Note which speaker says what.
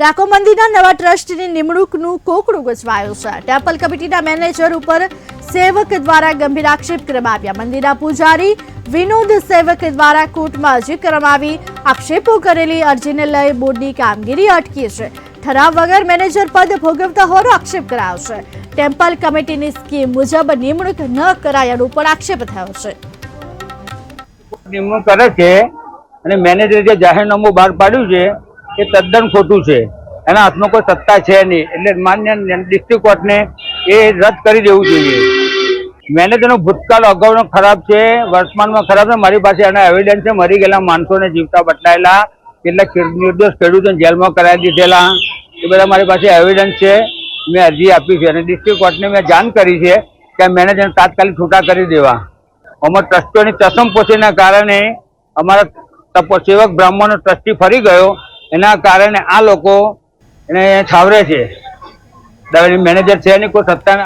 Speaker 1: ડાકો મંદિરના નવા ટ્રસ્ટની નિમણૂકનું કોકડું ગજવાયું છે. ટેમ્પલ કમિટીના મેનેજર ઉપર સેવક દ્વારા ગંભીર આક્ષેપ કરવામાં આવ્યા. મંદિરના પૂજારી વિનોદ સેવક દ્વારા કોર્ટમાં અરજી કરવામાં આવી. આક્ષેપો કરેલી અરજીને લઈ બોર્ડની કામગીરી અટકી છે. ઠરાવ વગર મેનેજર પદ ભોગવતા હોવાનો આક્ષેપ કરાયો છે. ટેમ્પલ કમિટીની સ્કીમ મુજબ નિમણૂક ન કરાયાનો પણ આક્ષેપ થયો છે.
Speaker 2: નિમણૂક કરે છે અને મેનેજરે જે જાહેરનામું બહાર પાડ્યું છે એ તદ્દન ખોટું છે. એના હાથમાં કોઈ સત્તા છે નહીં. એટલે માન્ય ડિસ્ટ્રિક્ટ કોર્ટને એ રદ કરી દેવું જોઈએ. મેનેજરનો ભૂતકાળ અગાઉનો ખરાબ છે, વર્તમાનમાં ખરાબ છે. મારી પાસે એના એવિડન્સ છે. મરી ગયેલા માણસોને જીવતા બટલાયેલા કેટલાક નિર્દોષ ખેડૂતોને જેલમાં કરાવી દીધેલા. એ બધા મારી પાસે એવિડન્સ છે. મેં અરજી આપી છે. અને ડિસ્ટ્રિક્ટ કોર્ટને મેં જાણ કરી છે કે મેનેજરને તાત્કાલિક છૂટા કરી દેવા. અમારા ટ્રસ્ટીઓની ચસમ પોચીના કારણે અમારા સેવક બ્રાહ્મણનો ટ્રસ્ટી ફરી ગયો. એના કારણે આ લોકો એને છાવરે છે. મેનેજર છે એની કોઈ સત્તા